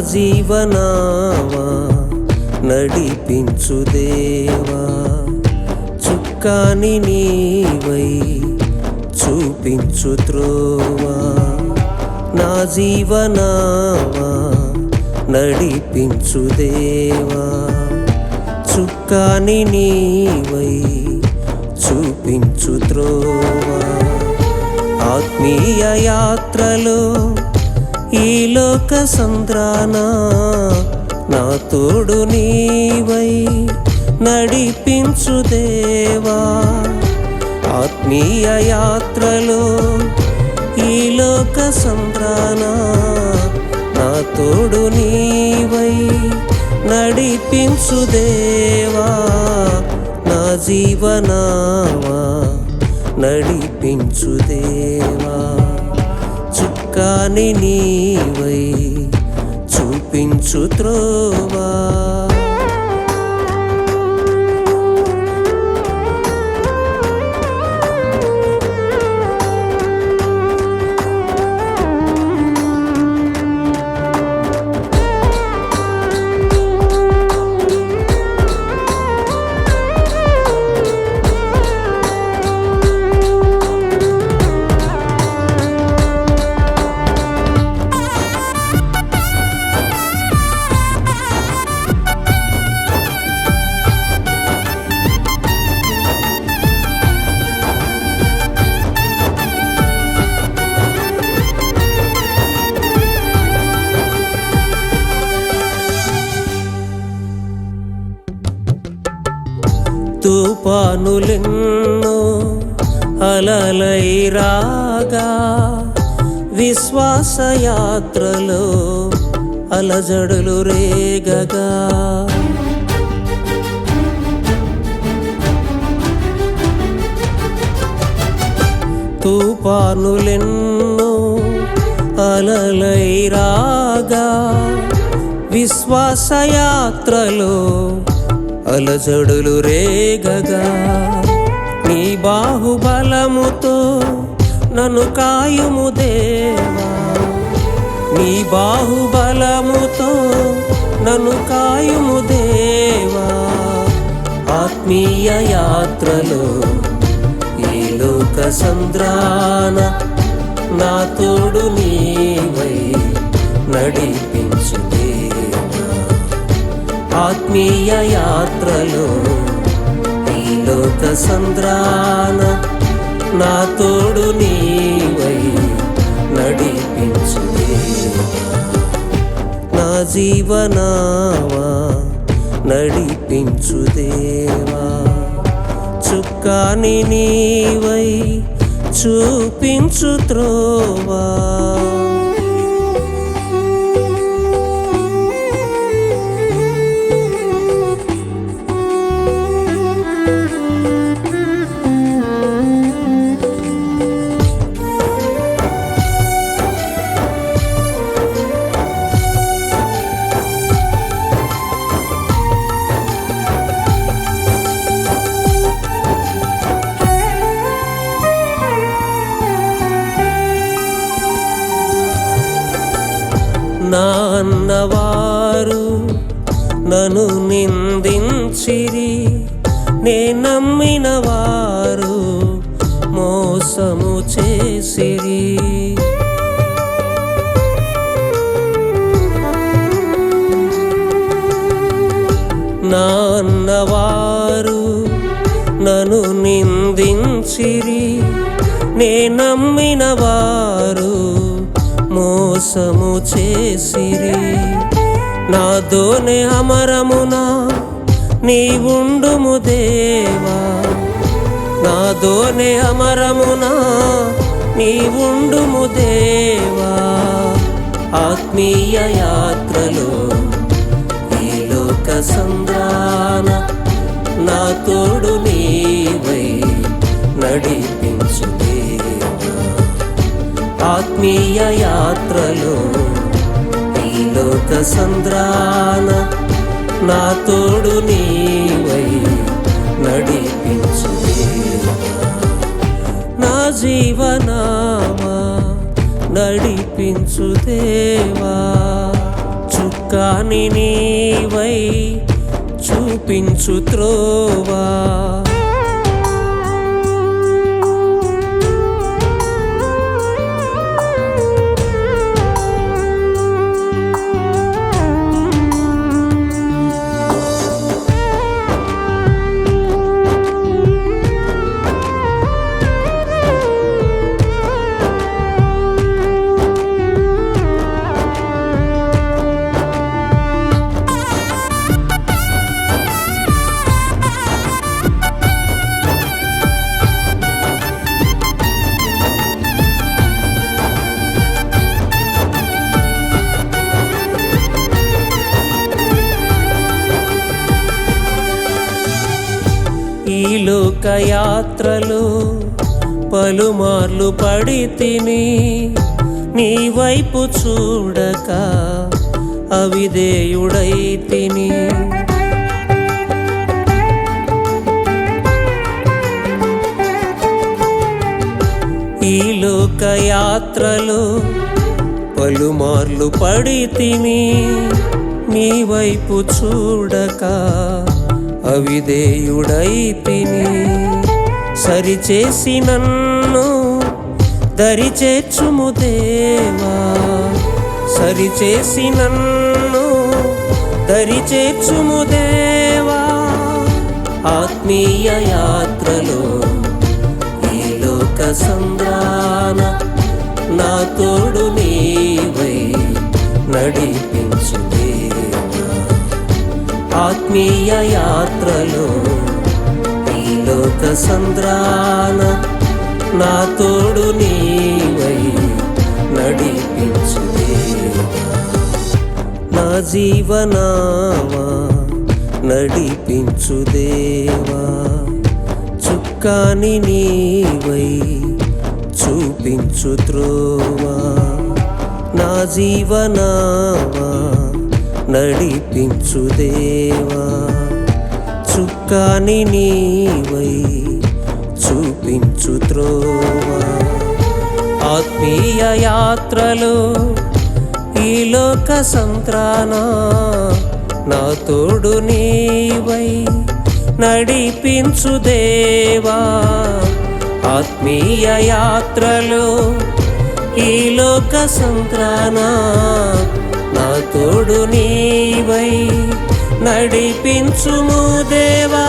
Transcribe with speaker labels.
Speaker 1: జీవనావా? నడిపించు దేవా. చుక్కాని నీవై చూపించు త్రోవా. నా జీవనావా? నడిపించు దేవా. చుక్కాని నీవై చూపించు త్రోవా. ఆత్మీయ యాత్రలో ఈ లోక సంద్రాన నా తోడు నీవై నడిపించు దేవా. ఆత్మీయ యాత్రలో ఈ లోక సంద్రాన నా తోడు నీవై నడిపించు దేవా. నా జీవనావా నడిపించు దేవా. కాని నీవై చూపించు త్రోవా. తుఫానులెన్నో అలలై రాగా విశ్వాసయాత్రలో అలజడులు రేగగా. తుఫానులెన్నో అలలై రాగా విశ్వాసయాత్రలో అలజడులు రేగగా నీ బాహుబలముతో నన్ను కాయుము దేవా. నీ బాహుబలముతో నన్ను కాయుము దేవా. ఆత్మీయ యాత్రలో ఈ లోక సంద్రాన నా తోడు నీవై నడిపి ఆత్మీయ యాత్రలో ఈ లోక సంద్రాన నా తోడు నీవై నడిపించు నా జీవనావా నడిపించు దేవా. చుక్కాని నీవై చూపించు త్రోవా. నన్ను నిందించిరి. నే నమ్మిన వారు మోసము చేసిరి. నాన్నవారు నన్ను నిందించిరి. నే నమ్మిన వారు మోసము చేసిరి. నాతోనే అమరమునా నీ దేవా. నాతోనే అమరమునా నీ దేవా. ఆత్మీయ యాత్రలో ఈ లోక సంద్రాన నా తోడు నీవై నడిపించు దేవా. ఆత్మీయ యాత్రలో ఈ లోక సంద్రాన నా తోడు నీవై నడిపించు నా జీవనామా నడిపించు దేవా. చుక్కాని నీవై చూపించు త్రోవా. లోకయాత్రలు పలుమార్లు పడి తిని నీ వైపు చూడక అవిధేయుడై తిని. ఈ లోకయాత్రలు పలుమార్లు పడి తిని నీ వైపు చూడక విధేయుడైతిని సరిచేసి నన్ను దరిచేర్చుము దేవా. సరిచేసి నన్ను దరిచేర్చుము దేవా. ఆత్మీయ యాత్రలో ఈ లోక సంద్రాన నా తోడు నీవై నడిపి ఆత్మీయ యాత్రలో ఈ లోక సంద్రాన నా తోడు నీవై నడిపించు నా జీవనావా నడిపించు దేవా. చుక్కాని నీవై చూపించు త్రోవా. నా జీవనావా నడిపించు దేవా. చుక్కాని నీవై చూపించు త్రోవా. ఆత్మీయ యాత్రలో ఈ లోక సంత్రానా నా తోడు నీవై నడిపించు దేవా. ఆత్మీయ యాత్రలో ఈ లోక సంక్రానా నా తోడు నీవై నడిపించుము దేవా.